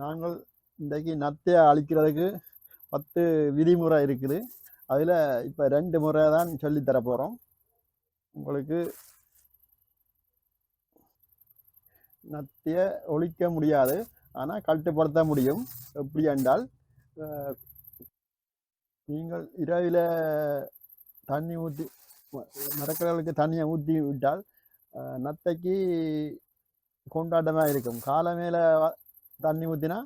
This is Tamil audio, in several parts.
நாங்கள் இன்றைக்கு நத்தையை அழிக்கிறதுக்கு பத்து விதிமுறை இருக்குது. அதில் இப்போ ரெண்டு முறை தான் சொல்லித்தர போகிறோம். உங்களுக்கு நத்தையை ஒழிக்க முடியாது. ஆனால் கட்டுப்படுத்த முடியும். எப்படி என்றால் நீங்கள் இரவில் தண்ணி ஊற்றி மரக்கடலுக்கு தண்ணியை ஊற்றி விட்டால் நத்தைக்கு கொண்டாட்டமாக இருக்கும். காலை மேலே தண்ணி ஊற்றினா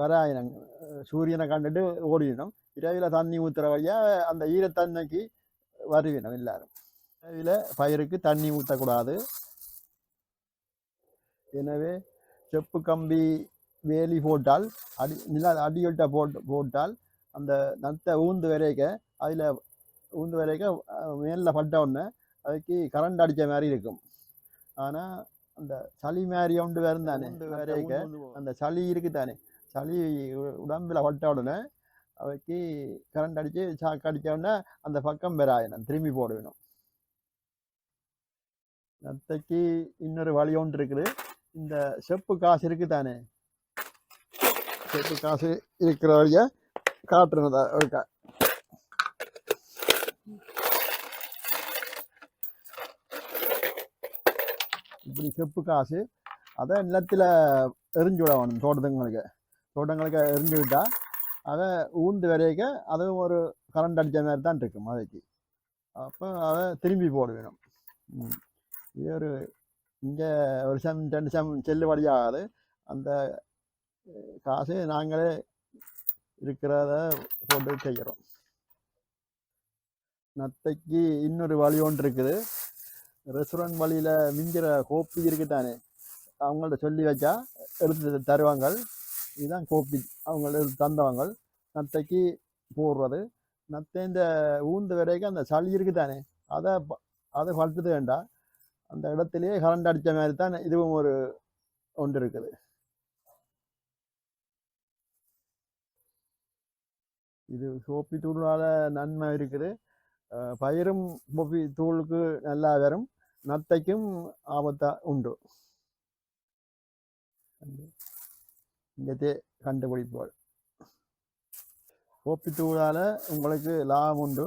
வராயினம் சூரியனை கண்டுட்டு ஓடிடணும் இரவில் தண்ணி ஊற்றுற வழியாக அந்த ஈரத்தன்மைக்கு வருவினம் எல்லாரும். இரவில் பயிருக்கு தண்ணி ஊற்றக்கூடாது எனவே செப்பு கம்பி வேலி போட்டால் அடி நில அடியொட்ட போட்டு போட்டால் அந்த நத்தை ஊந்து வரைக்க அதில் ஊந்து வரைக்க மேலில் பட்ட உடனே அதுக்கு கரண்ட் அடித்த மாதிரி இருக்கும். ஆனால் அந்த சளி மாதிரி ஒன்று வரும் தானே. வரைக்க அந்த சளி இருக்கு தானே. சளி உடம்புல பட்ட உடனே அவைக்கு கரண்ட் அடித்து சாக்கு அடித்த உடனே அந்த பக்கம் பெறாயணும் திரும்பி போடணும் நத்தைக்கு இன்னொரு வழி ஒன்று இருக்குது. இந்த செப்பு காசு இருக்கு தானே. செப்பு காசு இருக்கிற வழிய காட்டுறதா இருக்கா இப்படி செப்பு காசு அதை நிலத்தில் எரிஞ்சு விடணும் தோட்டத்துங்களுக்கு தோட்டங்களுக்கு. எரிஞ்சு விட்டால் அதை ஊந்து வரைக்க அதுவும் ஒரு கரண்ட் அடித்த மாதிரி தான் இருக்கும் மதைக்கு அப்போ அதை திரும்பி போட வேணும் இது ஒரு இங்கே ஒரு சம் ரெண்டு சம் செல்லுபடியாகாது அந்த காசு நாங்களே இருக்கிறத போட்டு செய்கிறோம் நத்தைக்கு இன்னொரு வழி ஒன்று இருக்குது. ரெஸ்டாரண்ட் வழியில் மிஞ்சிற கோப்பி இருக்குதானே அவங்கள்ட்ட சொல்லி வச்சா எடுத்து தருவாங்க இதுதான் கோப்பி அவங்க எடுத்து தந்தவங்க நத்தைக்கு போடுறது. நத்தை இந்த ஊந்து வரைக்கும் அந்த சளி இருக்குதானே அதை அதை வளர்த்துட்டு வேண்டாம். அந்த இடத்துலையே கரண்ட் அடித்த மாதிரி தான் இதுவும் ஒரு ஒன்று இருக்குது. இது சோப்பி தூளால் நன்மை இருக்குது. பயிரும் சோப்பி தூளுக்கு நல்லா வரும். நத்தைக்கும் ஆபத்தா உண்டு இங்கே கண்டுபிடிப்பாள் கோப்பி உங்களுக்கு லாபம் உண்டு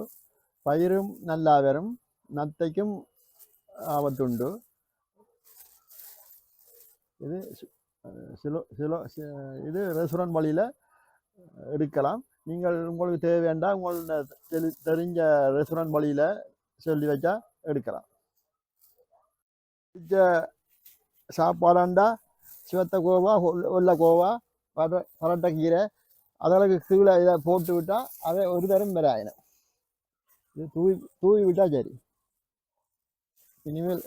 பயிரும் நல்லா வரும் நத்தைக்கும் ஆபத்துண்டு இது சிலோ சிலோ இது ரெஸ்டாரண்ட் வழியில் எடுக்கலாம் நீங்கள் உங்களுக்கு தேவையாண்டா உங்களோட தெரி- தெரிஞ்ச ரெஸ்டாரண்ட் வழியில் சொல்லி வச்சா எடுக்கலாம் பிடிச்ச சாப்பாடாண்டா சிவத்த கோவா உள்ள கோவா பர பரட்டைக்கீரை அதற்கு கீழே இதை போட்டு விட்டால் அதை ஒரு தரம் பெறாயினம் இது தூவி தூவி விட்டால் சரி இனிமேல்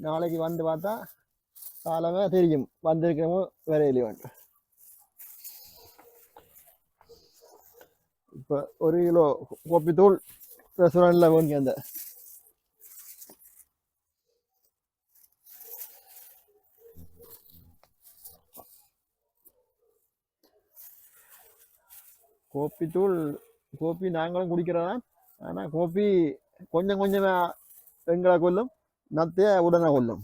நாளைக்கு வந்து பார்த்தா காலமே தெரியும் வந்திருக்கிறமோ வரையில வேண்டும் இப்போ ஒரு கிலோ கோப்பித்தூள் ரெஸ்டாரண்ட்டில் வாங்கி அந்த கோப்பி தூள் கோப்பி நாங்களும் குடிக்கிறோம். ஆனால் கோப்பி கொஞ்சம் கொஞ்சமாக எங்களை கொல்லும் நத்தைய உடனே கொல்லும்.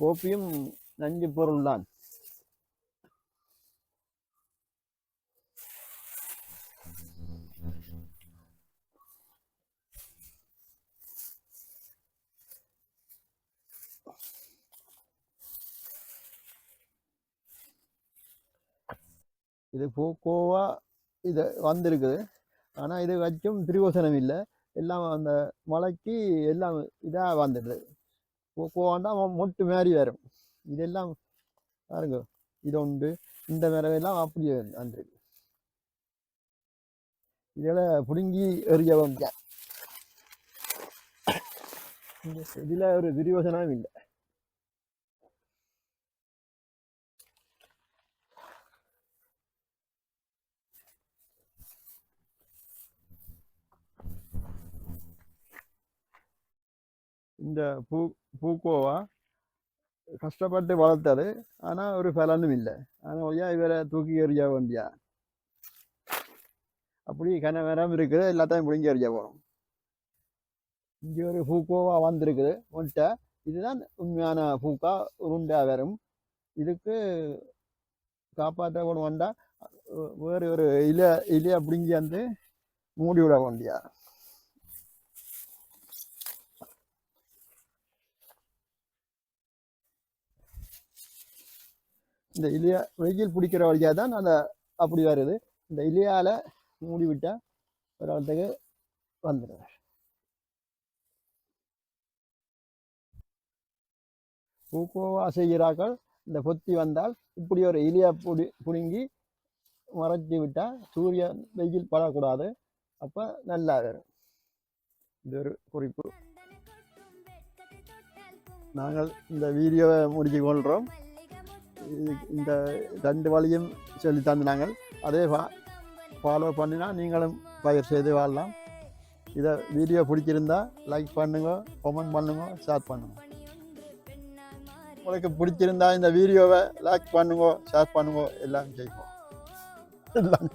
கோப்பியும் நஞ்சு பொருள் தான் இது போக்கோவா இது வந்திருக்குது. ஆனால் இது வச்சும் பிரயோசனம் இல்லை. எல்லாம் அந்த மலைக்கு எல்லாம் இதாக வந்துடுது போக்கோவாண்டா மொட்டு மாதிரி வரும். இதெல்லாம் பாருங்க. இது உண்டு இந்த மரவெல்லாம் அப்படியே வந்துருக்கு. இதில் பிடுங்கி எறியவும் இதில் ஒரு பிரயோசனம் இல்லை. இந்த பூ பூக்கோவா கஷ்டப்பட்டு வளர்த்தது. ஆனால் ஒரு பலனும் இல்லை. ஆனால் ஐயா இவரை தூக்கி எறிஞ்சா வேண்டியா? அப்படி கனவரம் இருக்குது. எல்லாத்தையும் பிடிங்கி எறிய போகிறோம் இங்கே ஒரு பூக்கோவா வந்திருக்குது. ஒன்ட்ட இதுதான் உண்மையான பூக்கா? உருண்டா வரும் இதுக்கு காப்பாற்ற கொண்டு வந்தால் வேறு ஒரு இலை இலையை பிடுங்கி வந்து மூடி விட வேண்டியா? இந்த இலைய வெயில் பிடிக்கிற வழியாக தான் அந்த அப்படி வருது. இந்த இலையால் மூடி ஒரு இடத்துக்கு வந்துடுது பூக்கோவா செய்கிறார்கள் இந்த பொத்தி வந்தால் இப்படி ஒரு இலையை புடி புடுங்கி மறைச்சி விட்டால் சூரியன் வெயில் படக்கூடாது. அப்போ நல்லா வரும். இது ஒரு குறிப்பு. நாங்கள் இந்த வீடியோவை முடிச்சு கொள்கிறோம். இந்த ரெண்டு வழியும் சொல்லி தந்தினாங்கள். அதே ஃபாலோ பண்ணினா நீங்களும் பயிர் செய்து வாழலாம். இதை வீடியோ பிடிச்சிருந்தா லைக் பண்ணுங்க கமெண்ட் பண்ணுங்க ஷேர் பண்ணுங்க. உங்களுக்கு பிடிச்சிருந்தா இந்த வீடியோவை லைக் பண்ணுங்க ஷேர் பண்ணுங்க. எல்லாம் செய்வோம் எல்லாம்